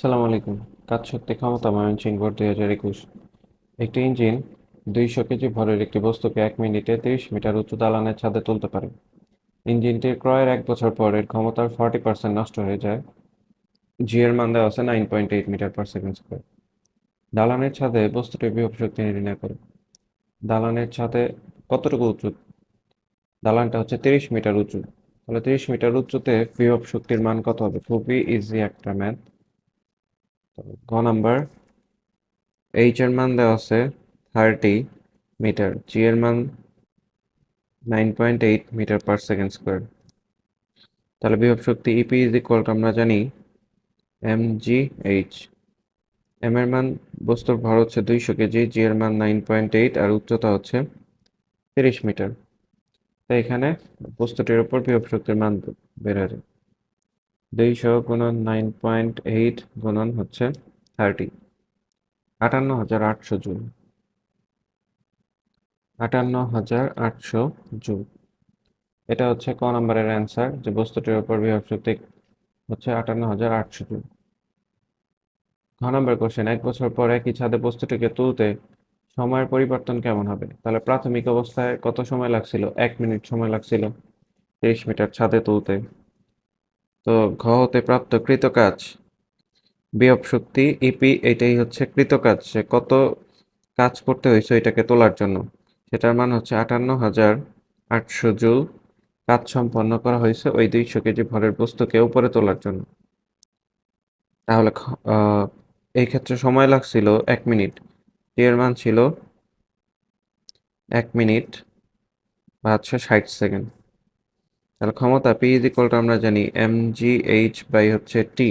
সালাম আলাইকুম। কাজ শক্তি ক্ষমতা ময়মনসিংহ বোর্ড দুই হাজার একুশ। একটি ইঞ্জিন দুইশো কেজি ভরের একটি বস্তুকে এক মিনিটে তিরিশ মিটার উঁচু দালানের ছাদে তুলতে পারে। ইঞ্জিনটির ক্রয়ের এক বছর পর এর ক্ষমতার ফর্টি পার্সেন্ট নষ্ট হয়ে যায়। জি এর মান দেওয়া আছে nine point eight metre per second square. দালানের ছাদে বস্তুটি বিভব শক্তি নির্ণয় করে। দালানের ছাদে কতটুকু উঁচু? দালানটা হচ্ছে তিরিশ মিটার উঁচু। তাহলে তিরিশ মিটার উঁচুতে বিভব শক্তির মান কত হবে? খুবই ইজি একটা ম্যাথ গ নাম্বার। এইচ এর মান দেওয়া আছে থার্টি মিটার জি এর মান nine point eight metre per second square তাহলে বিভব শক্তি ইপি ইজ ইকুয়াল টু আমরা জানি এম জি এইচ এম এর মান বস্তুর ভর হচ্ছে দুইশো কেজি জি এর মান নাইন পয়েন্ট এইট আর উচ্চতা হচ্ছে তিরিশ মিটার তাই এখানে বস্তুটির উপর বিভব শক্তির মান বের হয়ে দুইশো গুণন নাইন পয়েন্ট এইট গুণন হচ্ছে থার্টি। আটান্ন হাজার আটশো জুল। আটান্ন হাজার আটশো জুল। এটা হচ্ছে ক নম্বরের অ্যান্সার, যে বস্তুটির উপর বিভব শক্তি হচ্ছে আটান্ন হাজার আটশো জুল। ঘ নম্বর কোশ্চেন, এক বছর পর একই ছাদে বস্তুটিকে তুলতে সময়ের পরিবর্তন কেমন হবে? তাহলে প্রাথমিক অবস্থায় কত সময় লাগছিল? এক মিনিট সময় লাগছিল তেইশ মিটার ছাদে তুলতে। তো ঘ হতে প্রাপ্ত কৃতকাজ। বিভব শক্তি ইপি এটাই হচ্ছে কৃতকাজ। সে কত কাজ করতে হয়েছে এটাকে তোলার জন্য? সেটার মান হচ্ছে আটান্ন হাজার আটশো জুল কাজ সম্পন্ন করা হয়েছে ওই দুইশো কেজি ভরের বস্তুকে উপরে তোলার জন্য। তাহলে এই ক্ষেত্রে সময় লাগছিল এক মিনিট। এর মান ছিল এক মিনিট, বা হচ্ছে ষাট সেকেন্ড। তাহলে ক্ষমতা পি ইজ ইকুয়াল টু আমরা জানি এম জি এইচ বাই হচ্ছে টি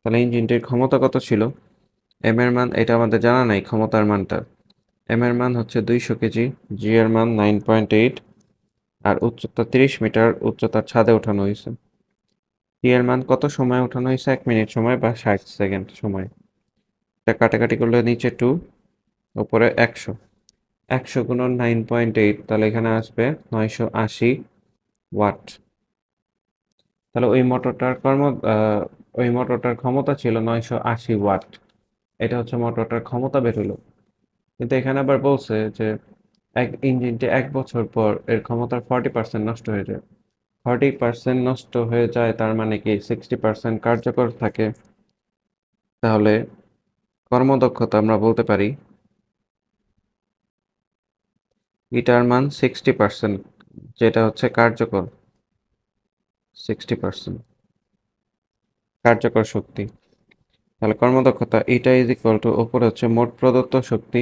তাহলে ইঞ্জিনটির ক্ষমতা কত ছিল? এম এর মান, এটা আমাদের জানা নাই, ক্ষমতার মানটা। এম এর মান হচ্ছে দুইশো কেজি জি এর মান নাইন পয়েন্ট এইট আর উচ্চতা তিরিশ মিটার, উচ্চতার ছাদে ওঠানো হয়েছে। টি এর মান কত সময় ওঠানো হয়েছে? এক মিনিট সময় বা ষাট সেকেন্ড সময়। এটা কাটাকাটি করলে নিচে টু ওপরে একশো। একশো গুণন নাইন পয়েন্ট এইট তাহলে এখানে আসবে নয়শো আশি ওয়াট। তাহলে ওই মোটরটার কর্ম ওই মোটরটার ক্ষমতা ছিল নয়শো আশি ওয়াট। এটা হচ্ছে মোটরটার ক্ষমতা বের হলো। কিন্তু এখানে আবার বলছে যে এক ইঞ্জিনটি এক বছর পর এর ক্ষমতার ফর্টি পার্সেন্ট নষ্ট হয়ে যায়। ফর্টি পার্সেন্ট নষ্ট হয়ে যায় তার মানে কি? সিক্সটি পার্সেন্ট কার্যকর থাকে। তাহলে কর্মদক্ষতা আমরা বলতে পারি ইটার মান সিক্সটি পার্সেন্ট যেটা হচ্ছে কার্যকর সিক্সটি পার্সেন্ট কার্যকর শক্তি। তাহলে কর্মদক্ষতা, এটা ইজ ইকুয়াল টু উপরে হচ্ছে মোট প্রদত্ত শক্তি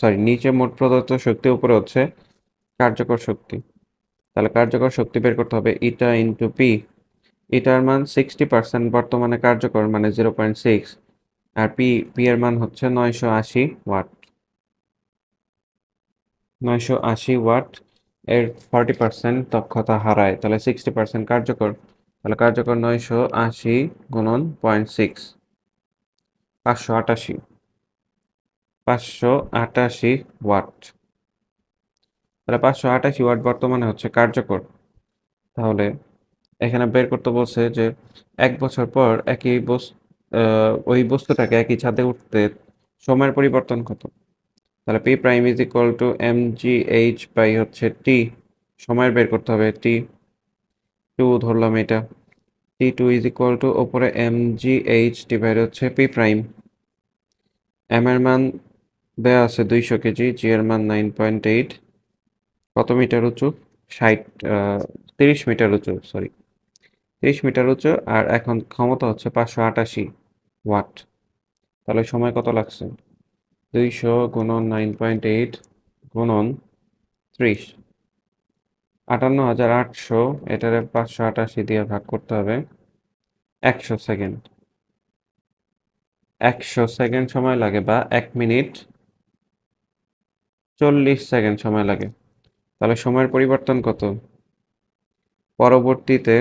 সরি নিচে মোট প্রদত্ত শক্তি, উপরে হচ্ছে কার্যকর শক্তি। তাহলে কার্যকর শক্তি বের করতে হবে ইটা ইন্টু পি ইটার মান সিক্সটি পার্সেন্ট বর্তমানে কার্যকর মানে জিরো পয়েন্ট সিক্স আর পি পি এর মান হচ্ছে নয়শো আশি ওয়াট। নয়শো আশি ওয়াট এর ফর্টি পার্সেন্ট দক্ষতা হারায়, তাহলে সিক্সটি পার্সেন্ট কার্যকর। তাহলে কার্যকর নয়শো আশি গুণন পয়েন্ট সিক্স, পাঁচশো আটাশি পাঁচশো আটাশি ওয়াট। তাহলে পাঁচশো আটাশি ওয়াট বর্তমানে হচ্ছে কার্যকর। তাহলে এখানে বের করতে বলছে যে এক বছর পর একই বস্তু ওই বস্তুটাকে একই ছাদে উঠতে সময়ের পরিবর্তন কত? তাহলে P prime is equal to M G H by হচ্ছে টি সময়ের বের করতে হবে টি টু ধরলাম এটা। T two is equal to ওপরে এম জি এইচ ডিভাইড হচ্ছে পি প্রাইম এম এর মান দেওয়া আছে দুইশো কেজি জি এর মান নাইন পয়েন্ট এইট কত মিটার উঁচু? ষাট তিরিশ মিটার উঁচু সরি তিরিশ মিটার উঁচু আর এখন ক্ষমতা হচ্ছে পাঁচশো আটাশি ওয়াট। তাহলে সময় কত লাগছে? দুইশো গুণন নাইন পয়েন্ট এইট গুণন ত্রিশ। আটান্ন হাজার আটশো, এটারে পাঁচশো আটাশি দিয়ে ভাগ করতে হবে। একশো সেকেন্ড। একশো সেকেন্ড সময় লাগে বা এক মিনিট চল্লিশ সেকেন্ড সময় লাগে। তাহলে সময়ের পরিবর্তন কত? পরবর্তীতে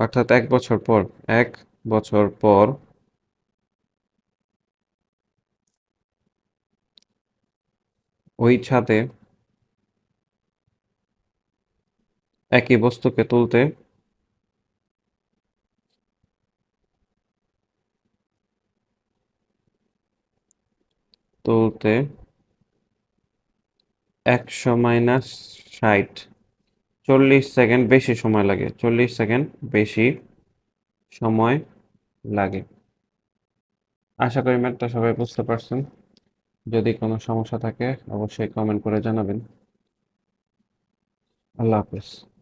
অর্থাৎ এক বছর পর, এক বছর পর ওই ছাদে একই বস্তুকে তুলতে তুলতে একশো মাইনাস ষাট। চল্লিশ সেকেন্ড বেশি সময় লাগে। চল্লিশ সেকেন্ড বেশি সময় লাগে। আশা করি ম্যাথটা সবাই বুঝতে পারছেন। যদি কোনো সমস্যা থাকে অবশ্যই কমেন্ট করে জানাবেন। আল্লাহ হাফেজ।